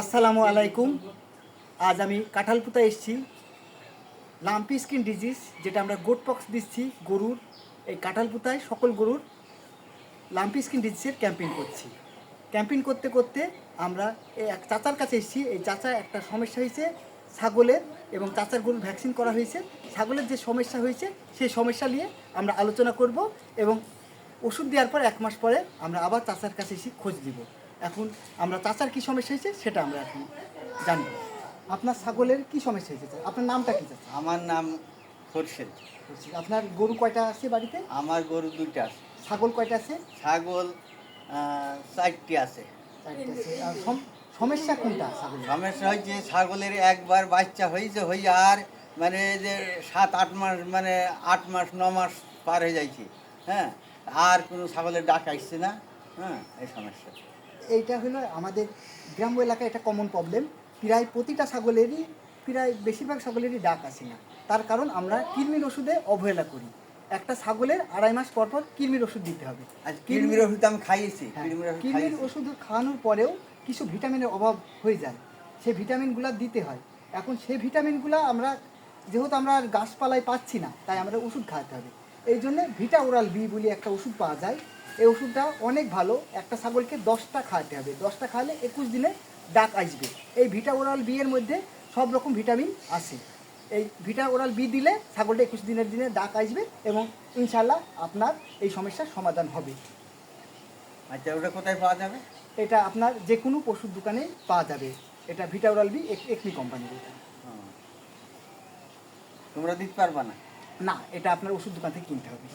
আসসালামু আলাইকুম। আজ আমি কাঁঠালপুতা এসেছি। লাম্পি স্কিন ডিজিজ, যেটা আমরা গোট পক্স দিচ্ছি গরুর, এই কাঁঠালপুতায় সকল গরুর লাম্পি স্কিন ডিজিজের ক্যাম্পেইন করছি। ক্যাম্পেইন করতে করতে আমরা এই এক চাচার কাছে এসেছি। এই চাচা একটা সমস্যা হয়েছে ছাগলের এবং চাচার গরুর ভ্যাকসিন করা হয়েছে। ছাগলের যে সমস্যা হয়েছে, সেই সমস্যা নিয়ে আমরা আলোচনা করব এবং ওষুধ দেওয়ার পর এক মাস পরে আমরা আবার চাচার কাছে এসে খোঁজ দিব এখন আমরা চাচার কি সমস্যা হয়েছে সেটা আমরা এখন জানব। আপনার ছাগলের কি সমস্যা হয়েছে আপনার নামটা কি চাচা? আমার নাম খোরশেদ। আপনার গরু কয়টা আছে বাড়িতে? আমার গরু দুইটা আছে। ছাগল কয়টা আছে? ছাগল চারটি আছে। সমস্যা কোনটা সমস্যা হয়েছে ছাগলের একবার বাচ্চা হয়েছে হয়ে আর মানে যে সাত আট মাস মানে আট মাস ন মাস পার হয়ে যাইছে হ্যাঁ? আর কোনো ছাগলের ডাক আসছে না। হ্যাঁ এই সমস্যা। এইটা হলো আমাদের গ্রাম্য এলাকায় এটা কমন প্রবলেম প্রায় প্রতিটা ছাগলেরই প্রায় বেশিরভাগ ছাগলেরই ডাক আসে না। তার কারণ আমরা কৃমির ওষুধে অবহেলা করি। একটা ছাগলের আড়াই মাস পর পর কৃমির ওষুধ দিতে হবে। আর কিরমির ওষুধ আমি খাইয়েছি হ্যাঁ, কৃমির ওষুধ খাওয়ানোর পরেও কিছু ভিটামিনের অভাব হয়ে যায়। সেই ভিটামিনগুলো দিতে হয়। এখন সেই ভিটামিনগুলো আমরা যেহেতু আমরা আর গাছপালায় পাচ্ছি না তাই আমরা ওষুধ খাওয়াতে হবে। এই জন্য ভিটা ওরাল বি বলে একটা ওষুধ পাওয়া যায়। এই ওষুধটা অনেক ভালো। একটা ছাগলকে দশটা খাওয়াতে হবে। দশটা খাওয়ালে একুশ দিনে ডাক আসবে। এই ভিটা ওরাল বি এর মধ্যে সব রকম ভিটামিন আছে। এই ভিটা ওরাল বি দিলে ছাগলটা একুশ দিনের দিনে ডাক আসবে এবং ইনশাল্লাহ আপনার এই সমস্যার সমাধান হবে। আচ্ছা ওটা কোথায় পাওয়া যাবে? এটা আপনার যে কোনো পশুর দোকানে পাওয়া যাবে। এটা ভিটা ওরাল বি একমি কোম্পানির এটা। তোমরা দিতে পারবা না? না এটা আপনার ওষুধ দোকান থেকে কিনতে হবে।